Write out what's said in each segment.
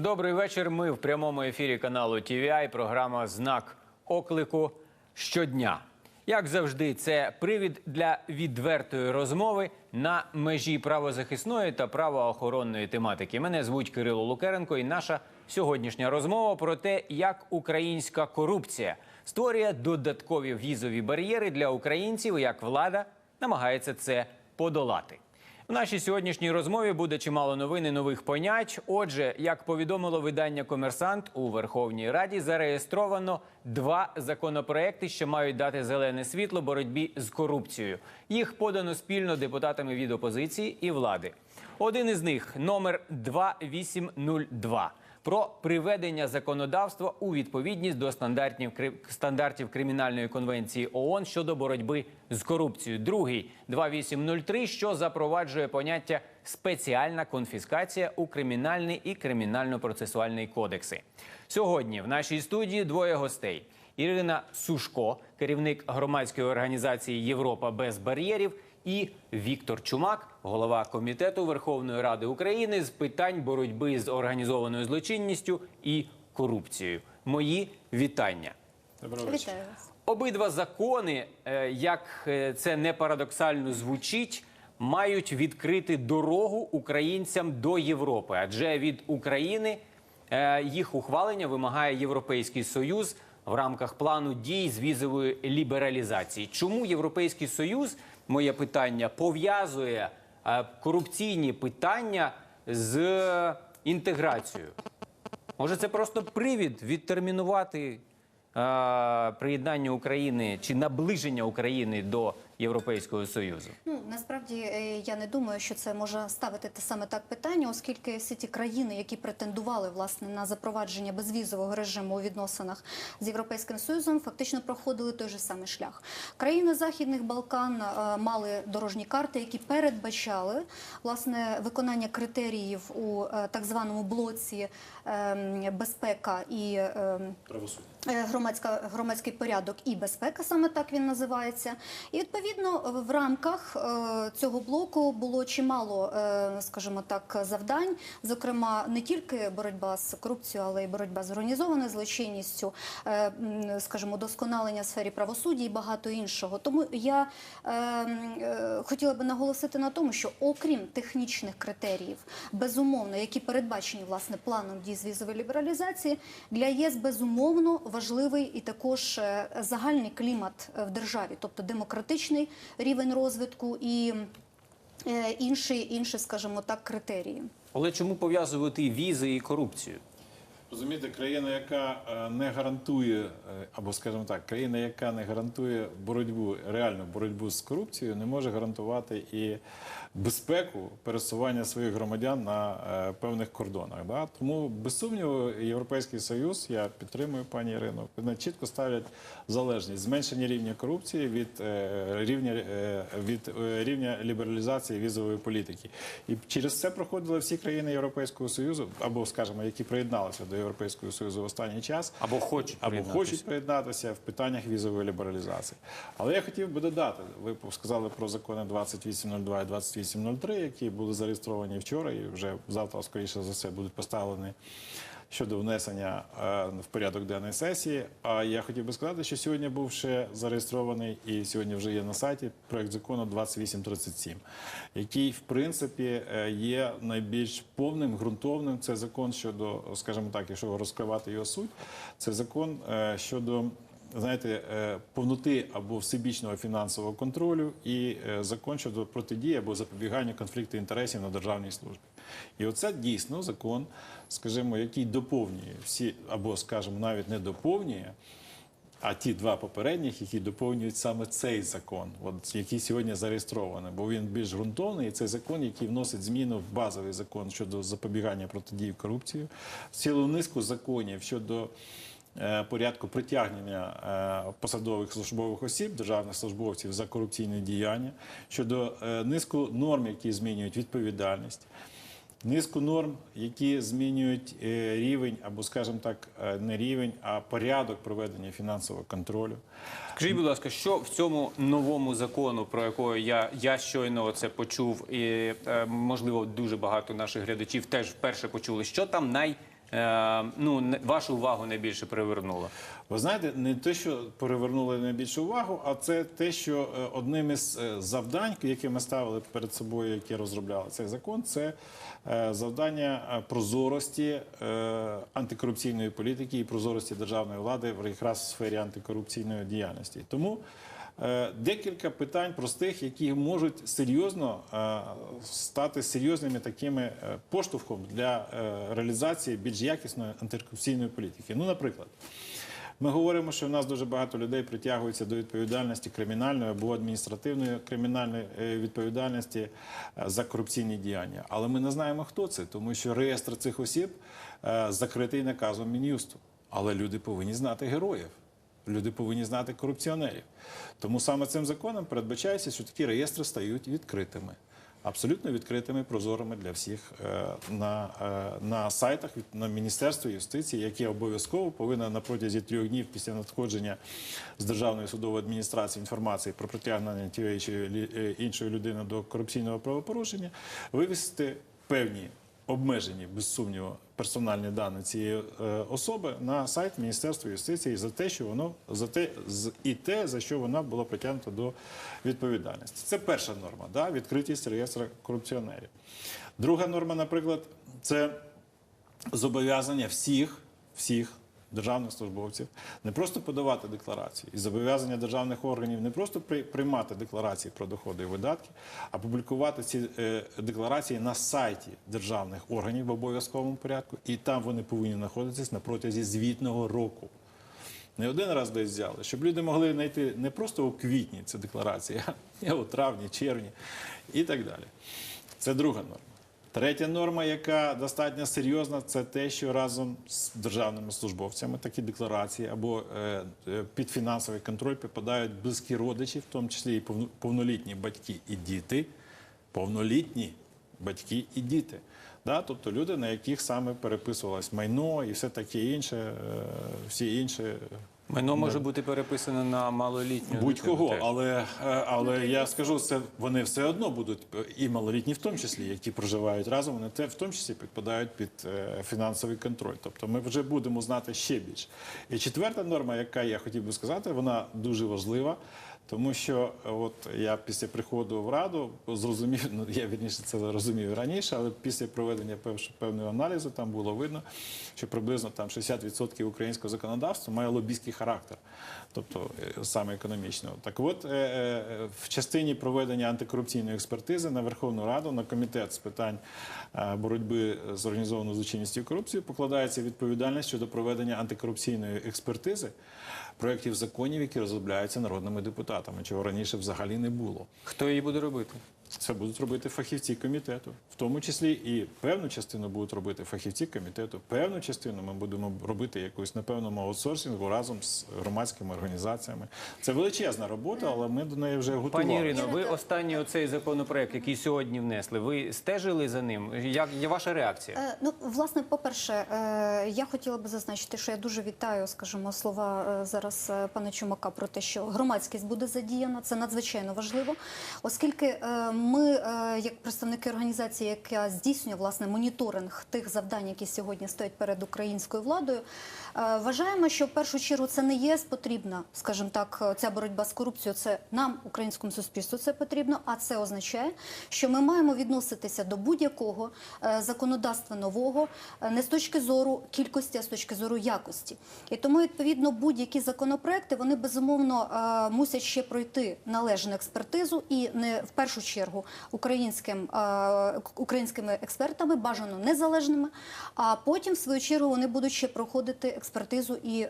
Добрий вечір. Ми в прямому ефірі каналу TVI. Програма Знак оклику щодня. Як завжди, це привід для відвертої розмови на межі правозахисної та правоохоронної тематики. Мене звуть Кирило Лукеренко, і наша сьогоднішня розмова про те, як українська корупція створює додаткові в'їзові бар'єри для українців, як влада намагається це подолати. В нашій сьогоднішній розмові буде чимало новин і нових понять. Отже, як повідомило видання Комерсант у Верховній Раді, зареєстровано два законопроекти, що мають дати зелене світло боротьбі з корупцією. Їх подано спільно депутатами від опозиції і влади. Один із них номер 2802 про приведення законодавства у відповідність до стандартів стандартів кримінальної конвенції ООН щодо боротьби з корупцією. Другий 2803, що запроваджує поняття спеціальна конфіскація у кримінальний і кримінально-процесуальний кодекси. Сьогодні в нашій студії двоє гостей: Ірина Сушко, керівник громадської організації Європа без бар'єрів. І Віктор Чумак, голова комітету Верховної Ради України з питань боротьби з організованою злочинністю і корупцією. Мої вітання. Доброго вечора. Вітаю вас. Обидва закони, е, як е, це не парадоксально звучить, мають відкрити дорогу українцям до Європи, адже від України е, їх ухвалення вимагає Європейський Союз в рамках плану дій з візової лібералізації. Чому Європейський Союз, моє питання, пов'язує е, корупційні питання з інтеграцією? Може, це просто привід відтермінувати е, приєднання України чи наближення України до Європейського Союзу? Ну насправді е, я не думаю, що це може ставити те саме так питання, оскільки всі ті країни, які претендували власне на запровадження безвізового режиму у відносинах з європейським союзом, фактично проходили той же самий шлях. Країни Західних Балкан е, мали дорожні карти, які передбачали власне виконання критеріїв у е, так званому блоці е, безпека і е, Правосуддя. Е, громадська громадський порядок і безпека, саме так він називається. І відповідно в рамках е, цього блоку було чимало, е, скажімо так, завдань, зокрема не тільки боротьба з корупцією, але й боротьба з організованою злочинністю, е, скажімо, досконалення сфері правосуддя і багато іншого. Тому я хотіла би наголосити на тому, що окрім технічних критеріїв, безумовно, які передбачені власне планом дій з візової лібералізації, для ЄС безумовно важливий і також загальний клімат в державі, тобто демократичний рівень розвитку і е, інші, інші, скажімо так, критерії. Але чому пов'язувати візи і корупцію? Розумієте, країна, яка е, не гарантує, е, або скажімо так, країна, яка не гарантує боротьбу, реальну боротьбу з корупцією, не може гарантувати і безпеку пересування своїх громадян на е, певних кордонах. Да? Тому, без сумніву, Європейський Союз, я підтримую пані Ірину, вони чітко ставлять залежність зменшення рівня корупції від е, рівня е, від е, рівня лібералізації візової політики. І через це проходили всі країни Європейського Союзу, або скажімо, які приєдналися до Європейського Союзу в останній час. Або хочуть або хочуть приєднатися в питаннях візової лібералізації. Але я хотів би додати, ви сказали про закони 2802 і 2803, які були зареєстровані вчора і вже завтра, скоріше за все, будуть поставлені щодо внесення в порядок денної сесії. А я хотів би сказати, що сьогодні був ще зареєстрований і сьогодні вже є на сайті проект закону 2837, який в принципі є найбільш повним, ґрунтовним. Це закон щодо, скажімо так, якщо розкривати його суть, це закон щодо. Знаєте, е, повноти або всебічного фінансового контролю і е, закон щодо протидії або запобігання конфлікту інтересів на державній службі. І оце дійсно закон, скажімо, який доповнює всі, або, скажімо, навіть не доповнює, а ті два попередніх, які доповнюють саме цей закон, от, який сьогодні зареєстрований, бо він більш ґрунтовний, і це закон, який вносить зміну в базовий закон щодо запобігання протидії корупції, в цілу низку законів щодо порядку притягнення е, посадових службових осіб, державних службовців за корупційне діяння, щодо е, низку норм, які змінюють відповідальність. Низку норм, які змінюють е, рівень, або, скажімо так, е, не рівень, а порядок проведення фінансового контролю. Скажіть, будь ласка, що в цьому новому закону, про якого я, я щойно це почув, і е, можливо дуже багато наших глядачів теж вперше почули, що там е, ну не- вашу увагу найбільше привернуло? Ви знаєте, не те, що перевернули найбільшу увагу, а це те, що е, одним із е, завдань, які ми ставили перед собою, які розробляли цей закон, це е, завдання е, прозорості е, антикорупційної політики і прозорості державної влади якраз в сфері антикорупційної діяльності. Тому е, декілька питань простих, які можуть серйозно е, стати серйозними такими е, поштовхом для е, реалізації більш якісної антикорупційної політики. Ну, наприклад. Ми говоримо, що в нас дуже багато людей притягуються до відповідальності кримінальної або адміністративної кримінальної е, відповідальності е, за корупційні діяння. Але ми не знаємо, хто це, тому що реєстр цих осіб е, закритий наказом Мін'юсту. Але люди повинні знати героїв. Люди повинні знати корупціонерів. Тому саме цим законом передбачається, що такі реєстри стають відкритими. Абсолютно відкритими, прозорими для всіх е, на, е, на сайтах на Міністерства юстиції, яке обов'язково повинно на протязі трьох днів після надходження з Державної судової адміністрації інформації про притягнення тієї чи е, іншої людини до корупційного правопорушення вивести певні обмежені, без сумніву, персональні дані цієї е, особи на сайт Міністерства юстиції за те, що воно за те і те, за що вона була притягнута до відповідальності. Це перша норма, да? відкритість реєстра корупціонерів. Друга норма, наприклад, це зобов'язання всіх, всіх державних службовців не просто подавати декларації і зобов'язання державних органів не просто при- приймати декларації про доходи і видатки, а публікувати ці е, декларації на сайті державних органів в обов'язковому порядку, і там вони повинні знаходитись на протязі звітного року. Не один раз десь взяли, щоб люди могли знайти не просто у квітні ці декларації, а у травні, червні і так далі. Це друга норма. Третя норма, яка достатньо серйозна, це те, що разом з державними службовцями такі декларації або е, е, під фінансовий контроль попадають близькі родичі, в тому числі і повно- повнолітні батьки і діти, повнолітні батьки і діти. Да? Тобто люди, на яких саме переписувалось майно і все таке інше, е, всі інші Майно може бути переписане на малолітню Будь-кого, але, е, але я скажу, це вони все одно будуть е, і малолітні, в тому числі, які проживають разом, вони те в тому числі підпадають під е, фінансовий контроль. Тобто ми вже будемо знати ще більше. І четверта норма, яка я хотів би сказати, вона дуже важлива. Тому що е, от я після приходу в раду зрозумів, ну я вірніше це розумів раніше, але після проведення пев- певного аналізу там було видно, що приблизно там 60% українського законодавства має лобійський характер, тобто е, саме економічного. Так от е, в частині проведення антикорупційної експертизи на Верховну Раду на комітет з питань боротьби з організованою злочинністю і корупцією покладається відповідальність щодо проведення антикорупційної експертизи проєктів законів, які розробляються народними депутатами, чого раніше взагалі не було. Хто її буде робити? Це будуть робити фахівці комітету, в тому числі і певну частину будуть робити фахівці комітету. Певну частину ми будемо робити якусь на певному аутсорсингу разом з громадськими організаціями. Це величезна робота, але ми до неї вже готували. Пані Ірино, ви останній оцей законопроект, який сьогодні внесли, ви стежили за ним? Як є ваша реакція? Е, Ну, власне, по-перше, е, я хотіла би зазначити, що я дуже вітаю, скажімо, слова е, зараз е, пана Чумака про те, що громадськість буде задіяна. Це надзвичайно важливо, оскільки е, ми, е, як представники організації, яка здійснює власне моніторинг тих завдань, які сьогодні стоять перед українською владою, е, вважаємо, що в першу чергу це не ЄС потрібна, скажімо так, е, ця боротьба з корупцією. Це нам, українському суспільству, це потрібно. А це означає, що ми маємо відноситися до будь-якого законодавства нового не з точки зору кількості, а з точки зору якості. І тому відповідно будь-які законопроекти вони безумовно мусять ще пройти належну експертизу і не в першу чергу українським е, українськими експертами, бажано незалежними. А потім, в свою чергу, вони будуть ще проходити експертизу і.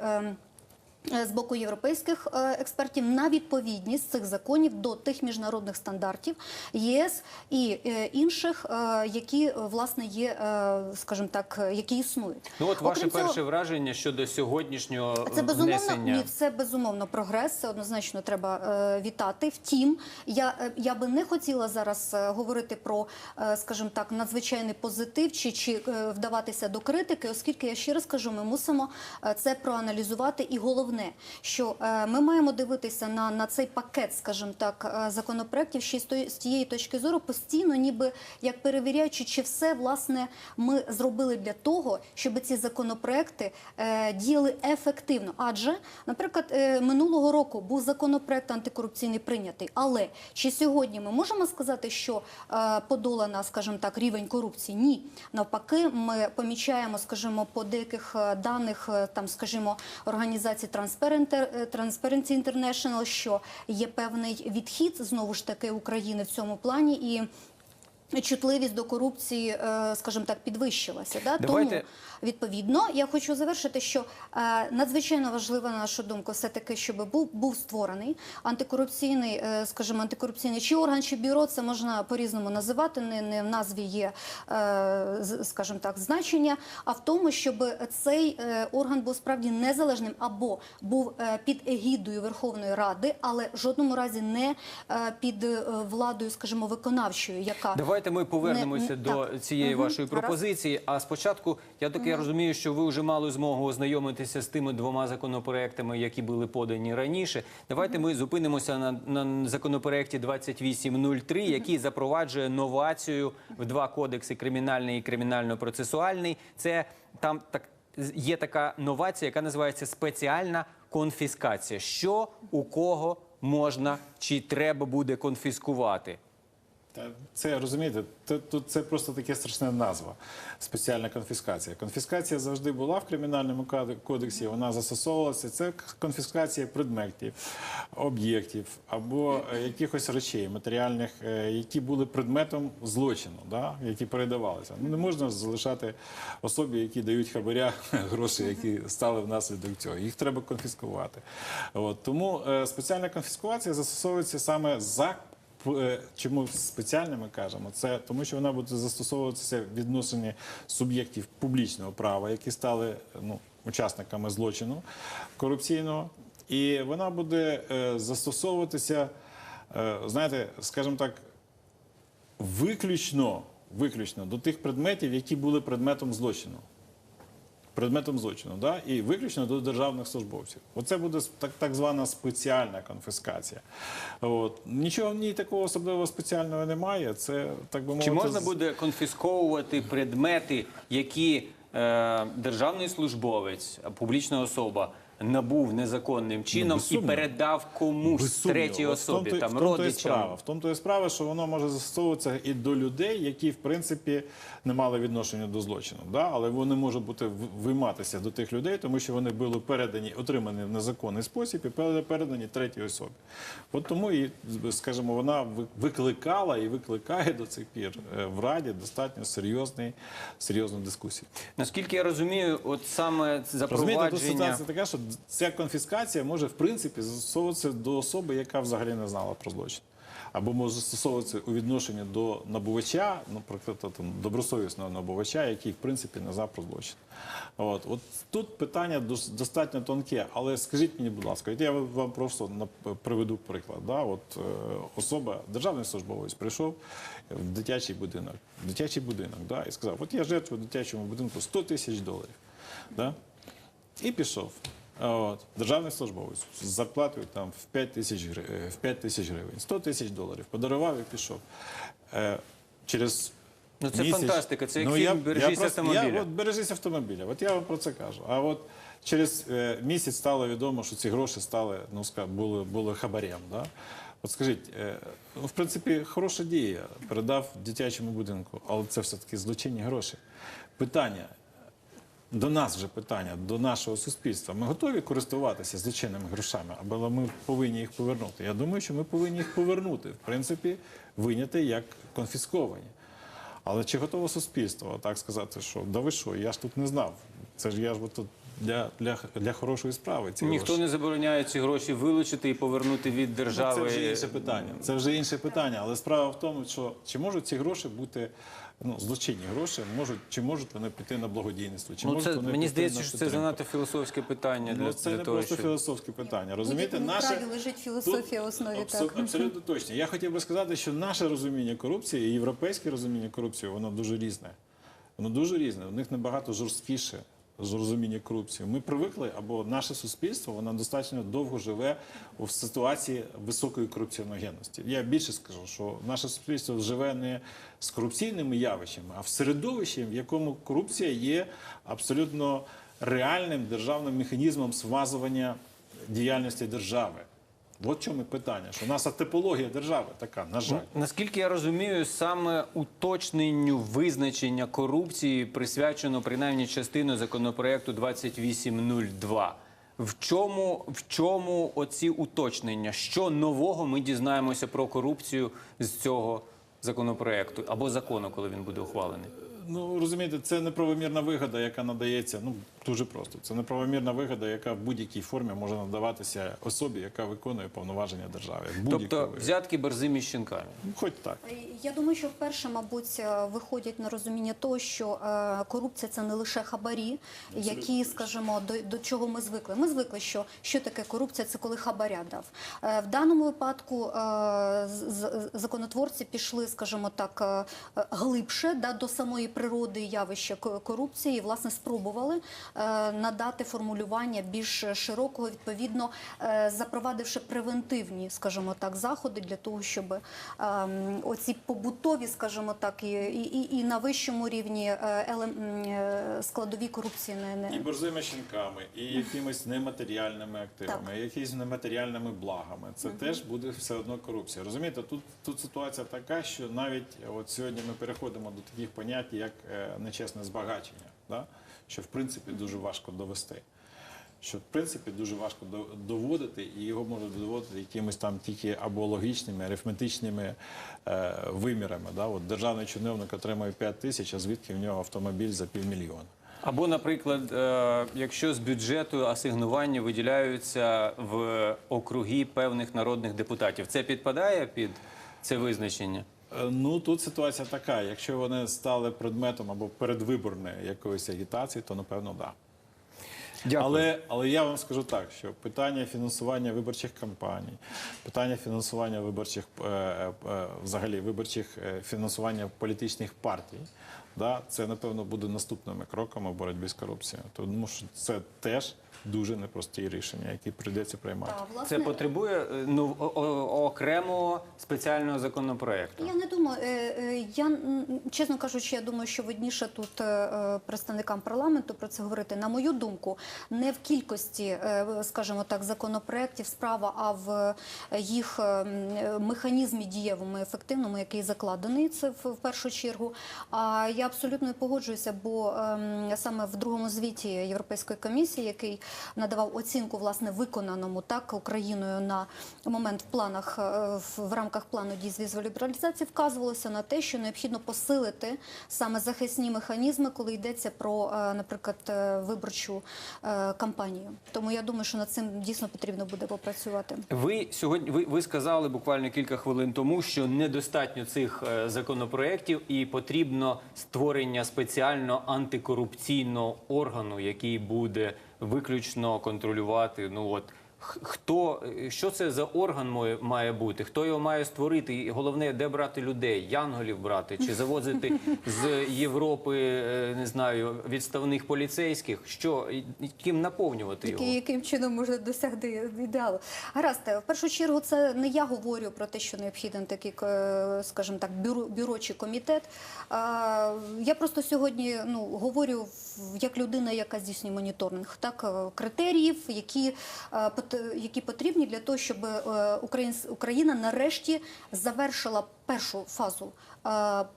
Е, з боку європейських е, експертів на відповідність цих законів до тих міжнародних стандартів ЄС і е, інших, які власне є, скажімо так, які існують. Ну от ваше Окрім цього- перше враження щодо сьогоднішнього це безумовно внесення. ні, це безумовно прогрес. Це однозначно треба вітати. Втім, я, я би не хотіла зараз говорити про, скажімо так, надзвичайний позитив чи, чи вдаватися до критики, оскільки я ще раз кажу, ми мусимо це проаналізувати. І головне головне, що е, ми маємо дивитися на, на цей пакет, скажімо так, е, законопроєктів ще з тієї точки зору постійно, ніби як перевіряючи, чи все власне ми зробили для того, щоб ці законопроекти е, діяли ефективно. Адже, наприклад, минулого року був законопроект антикорупційний прийнятий, але чи сьогодні ми можемо сказати, що подолана, скажімо так, рівень корупції? Ні, навпаки, ми помічаємо, скажімо, по деяких даних, там, скажімо, організації е, Transparency International, що є певний відхід знову ж таки України в цьому плані і. Чутливість до корупції, е, скажімо так, підвищилася. Да? Давайте- Тому відповідно я хочу завершити, що е, надзвичайно важливо, на нашу думку, все таки, щоб був був створений антикорупційний, е, скажімо, антикорупційний чи орган, чи бюро, це можна по-різному називати. Не, не в назві є, скажімо так, значення, а в тому, щоб цей орган був справді незалежним або був під егідою Верховної Ради, але в жодному разі не під владою, скажімо, виконавчою, яка Давайте ми повернемося Не- не- до так. цієї Мгм, вашої пропозиції. А спочатку я так я розумію, що ви вже мали змогу ознайомитися з тими двома законопроектами, які були подані раніше. Давайте ми зупинимося на, на законопроекті 2803, який запроваджує новацію в два кодекси: кримінальний і кримінально-процесуальний. Це там так є така новація, яка називається спеціальна конфіскація. Що у кого можна чи треба буде конфіскувати? Це розумієте, тут це просто таке страшна назва. Спеціальна конфіскація. Конфіскація завжди була в кримінальному кодексі. Вона застосовувалася. Це конфіскація предметів, об'єктів або е, якихось речей матеріальних, е, які були предметом злочину, да? які передавалися. Ну не можна залишати особі, які дають хабаря гроші, які стали внаслідок цього. Їх треба конфіскувати. От тому е, спеціальна конфіскація застосовується саме за Чому спеціально ми кажемо? Це тому, що вона буде застосовуватися в відношенні суб'єктів публічного права, які стали ну, учасниками злочину корупційного, і вона буде е, застосовуватися, е, знаєте, скажімо так, виключно, виключно до тих предметів, які були предметом злочину. Предметом злочину, да? і виключно до державних службовців. Оце буде так, так звана спеціальна конфіскація. От. Нічого в ній такого особливо спеціального немає. Це так би мовити. Чи можна буде конфісковувати предмети, які е, державний службовець, публічна особа набув незаконним чином Ну, і передав комусь третій в особі, тому то- там в тому то і родичам? справа. В тому то і справа, що воно може застосовуватися і до людей, які в принципі не мали відношення до злочину. Да? Але вони можуть бути в- вийматися до тих людей, тому що вони були передані, отримані в незаконний спосіб і передані третій особі. От тому і, скажімо, вона ви- викликала і викликає до цих пір е, в Раді достатньо серйозний, серйозну дискусію. Наскільки я розумію, от саме Розумієте, тут запровадження ситуація така, що ця конфіскація може в принципі застосовуватися до особи, яка взагалі не знала про злочин. Або може застосовуватися у відношенні до набувача, наприклад, там, добросовісного набувача, який в принципі не знав про злочин. От, от тут питання достатньо тонке, але скажіть мені, будь ласка, я вам просто приведу приклад. Да? От, е, особа, державний службовець, прийшов в дитячий будинок, в дитячий будинок да? і сказав: От я жертву дитячому будинку 100 тисяч доларів. Да? І пішов. От, державний службовець з зарплатою там в 5 тисяч гри- е, в 5 тисяч гривень, 100 тисяч доларів. Подарував і пішов. Е, через Ну, це місяць- фантастика, це як фільм «Бережись автомобіля». Я, от, бережись автомобіля. От я вам про це кажу. А от через е, місяць стало відомо, що ці гроші стали, ну ска- були, були хабарем. Да? От скажіть, е, ну, в принципі, хороша дія. Передав дитячому будинку, але це все-таки злочинні гроші. Питання. До нас вже питання, до нашого суспільства. Ми готові користуватися злочинними грошами, або ми повинні їх повернути. Я думаю, що ми повинні їх повернути, в принципі, виняти як конфісковані. Але чи готове суспільство так сказати, що да ви що, я ж тут не знав. Це ж я ж тут для, для, для хорошої справи. Ці ніхто гроші. не забороняє ці гроші вилучити і повернути від Ну, держави. Це вже інше питання. Це вже інше питання. Але справа в тому, що чи можуть ці гроші бути ну, злочинні гроші, можуть, чи можуть вони піти на благодійництво? Чи Ну, можуть це вони мені піти здається, на що це підтримку? занадто філософське питання для, Ну, це для не того, просто щоб... філософське питання. Розумієте, будь-якому наше праві лежить філософія в основі. абсо- Так. абсолютно точно. Я хотів би сказати, що наше розуміння корупції і європейське розуміння корупції, воно дуже різне. Воно дуже різне. У них набагато жорсткіше з розуміння корупції. Ми привикли, або наше суспільство воно достатньо довго живе у ситуації високої корупціоногенності. Я більше скажу, що наше суспільство живе не з корупційними явищами, а в середовищі, в якому корупція є абсолютно реальним державним механізмом свазування діяльності держави. От в чому питання, що у нас типологія держави така, на жаль. Наскільки я розумію, саме уточненню визначення корупції присвячено принаймні частину законопроекту 2802. В чому, в чому оці уточнення? Що нового ми дізнаємося про корупцію з цього законопроекту або закону, коли він буде ухвалений? Ну розумієте, це неправомірна вигода, яка надається. Ну дуже просто. Це неправомірна вигода, яка в будь-якій формі може надаватися особі, яка виконує повноваження держави. Тобто взятки борзими щенками. Ну, хоч так. Я думаю, що вперше, мабуть, е, виходять на розуміння того, що е, корупція це не лише хабарі, які, скажімо, до, до чого ми звикли. Ми звикли, що що таке корупція, це коли хабаря дав. Е, в даному випадку е, законотворці пішли, скажімо так, е, глибше да, до самої природи явища ко- корупції, і, власне, спробували е, надати формулювання більш широкого, відповідно, е, запровадивши превентивні, скажімо так, заходи для того, щоб ем, оці побутові, скажімо так, і, і, і- на вищому рівні е, е, складові корупції не, І борзими щенками, і якимись нематеріальними активами, Так. і якимись нематеріальними благами. Це теж буде все одно корупція. Розумієте, тут, тут ситуація така, що навіть от сьогодні ми переходимо до таких понять, як е, нечесне збагачення, да? Що в принципі дуже важко довести. Що в принципі дуже важко до- доводити, і його можуть доводити якимись там тільки або логічними, арифметичними е, вимірами. Да? От державний чиновник отримує 5 тисяч, а звідки в нього автомобіль за півмільйона. Або, наприклад, е, якщо з бюджету асигнування виділяються в округи певних народних депутатів, це підпадає під це визначення? Е, Ну тут ситуація така: якщо вони стали предметом або передвиборної якоїсь агітації, то напевно да. Дякую. Але, але я вам скажу так, що питання фінансування виборчих кампаній, питання фінансування виборчих е, е, е, взагалі виборчих е, фінансування політичних партій, да, це напевно буде наступними кроками в боротьбі з корупцією. Тому що це теж дуже непрості рішення, які прийдеться приймати. Та, власне, Це потребує ну, окремого спеціального законопроекту. Я не думаю. е, е, Я чесно кажучи, я думаю, що видніше тут е, представникам парламенту про це говорити. На мою думку, не в кількості, скажімо так, законопроєктів справа, а в їх механізмі дієвому ефективному, який закладений. Це в в першу чергу. А я абсолютно погоджуюся, бо ем, саме в другому звіті Європейської комісії, який надавав оцінку власне виконаному так Україною на момент в планах е, в, в рамках плану дій з лібералізації, вказувалося на те, що необхідно посилити саме захисні механізми, коли йдеться про, е, наприклад, е, виборчу е, кампанію. Тому я думаю, що над цим дійсно потрібно буде попрацювати. Ви сьогодні ви, ви сказали буквально кілька хвилин тому, що недостатньо цих е, законопроєктів і потрібно створення спеціально антикорупційного органу, який буде виключно контролювати. Ну от хто е, що це за орган має, бути? Хто його має створити? І головне, де брати людей, янголів брати чи завозити з Європи, е, не знаю, відставних поліцейських? Що ким наповнювати його? Яким чином можна досягти ідеалу? Гаразд, в першу чергу, це не я говорю про те, що необхіден такий, е, скажімо так, бюро, бюро чи комітет. Я просто сьогодні ну, говорю як людина, яка здійснює моніторинг, так е, критеріїв, які, е, пот- які потрібні для того, щоб е, Україна нарешті завершила першу фазу е,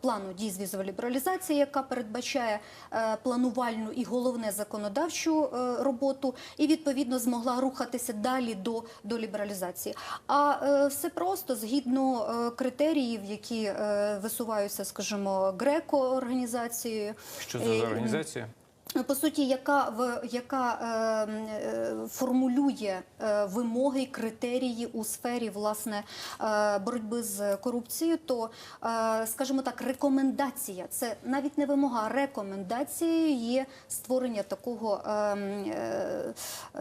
плану дій з візової лібералізації, яка передбачає е, планувальну і головне законодавчу е, роботу, і відповідно змогла рухатися далі до, до лібералізації. А е, все просто згідно е, критеріїв, які е, висуваються, скажімо, греко організацією. Що це Е, за організація? По суті, яка в яка е, е, формулює е, вимоги і критерії у сфері власне е, боротьби з корупцією, то е, скажімо так, рекомендація це навіть не вимога, а рекомендацією є створення такого е, е,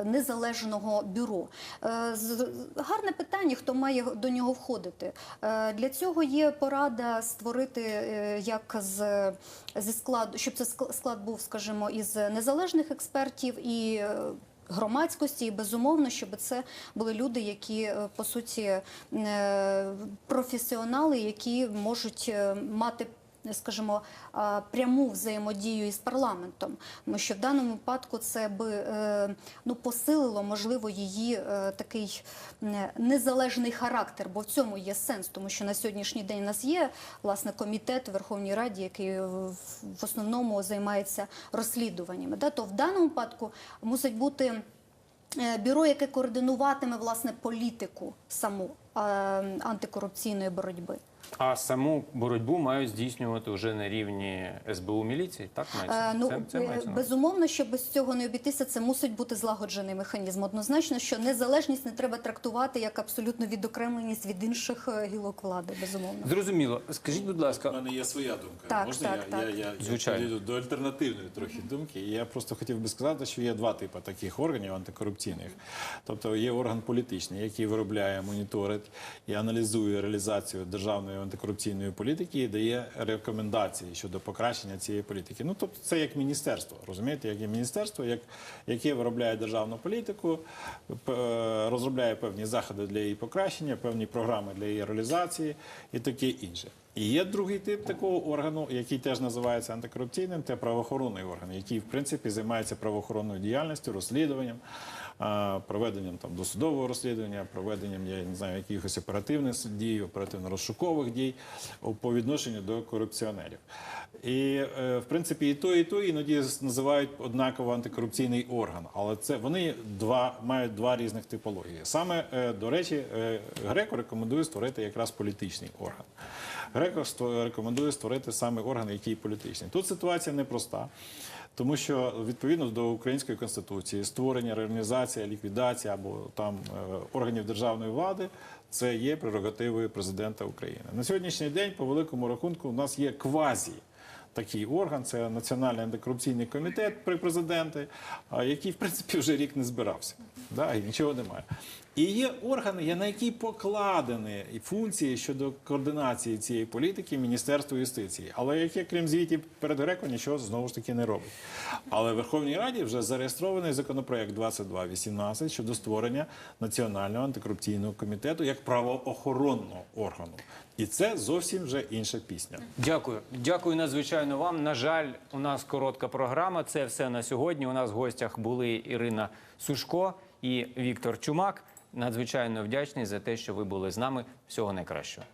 незалежного бюро. Е, з- гарне питання, хто має до нього входити. Е, для цього є порада створити е, як з зі складу, щоб це склад був, скажімо, із із незалежних експертів і. е, Громадськості і безумовно, щоб це були люди, які е, по суті е, професіонали, які можуть мати скажімо, пряму взаємодію із парламентом, тому що в даному випадку це би е, ну посилило можливо її е, такий е, незалежний характер, бо в цьому є сенс, тому що на сьогоднішній день у нас є власне комітет Верховній Раді, який е, в основному займається розслідуваннями. Да? То в даному випадку мусить бути. е, Бюро, яке координуватиме власне політику саму е, антикорупційної боротьби. А саму боротьбу мають здійснювати вже на рівні СБУ міліції. Так мається Е, Ну, це, це мається безумовно, що без цього не обійтися, це мусить бути злагоджений механізм. Однозначно, що незалежність не треба трактувати як абсолютно відокремленість від інших е, гілок влади. Безумовно. Зрозуміло. Скажіть, будь ласка, У мене є своя думка. Так, Можна так, я, так. я, я, Звичайно. я до альтернативної трохи думки? Я просто хотів би сказати, що є два типи таких органів антикорупційних. Тобто є орган політичний, який виробляє, моніторить і аналізує реалізацію державної антикорупційної політики і дає рекомендації щодо покращення цієї політики. Ну тобто це як міністерство, розумієте, як є міністерство, як, яке виробляє державну політику, е, розробляє певні заходи для її покращення, певні програми для її реалізації і таке інше. І є другий тип такого органу, який теж називається антикорупційним, це правоохоронний орган, який в принципі займається правоохоронною діяльністю, розслідуванням, проведенням там досудового розслідування, проведенням я не знаю якихось оперативних дій, оперативно-розшукових дій по відношенню до корупціонерів. І е, в принципі і то, і то іноді називають однаково антикорупційний орган, але це вони два мають два різних типології. Саме е, до речі, е, Греко рекомендує створити якраз політичний орган. Греко рекомендує створити саме орган, який політичний. Тут ситуація непроста. Тому що відповідно до української конституції створення, реорганізація, ліквідація або там е, органів державної влади це є прерогативою президента України. На сьогоднішній день, по великому рахунку, у нас є квазі такий орган, це Національний антикорупційний комітет при президенті, а, який в принципі вже рік не збирався. Да, і нічого немає. І є органи, на які покладені функції щодо координації цієї політики Міністерства юстиції, але яке, крім звітів перед Греко, нічого знову ж таки не робить. Але в Верховній Раді вже зареєстрований законопроект 2218 щодо створення Національного антикорупційного комітету як правоохоронного органу. І це зовсім вже інша пісня. Дякую. Дякую надзвичайно вам. На жаль, у нас коротка програма. Це все на сьогодні. У нас в гостях були Ірина Сушко і Віктор Чумак. Надзвичайно вдячний за те, що ви були з нами. Всього найкращого.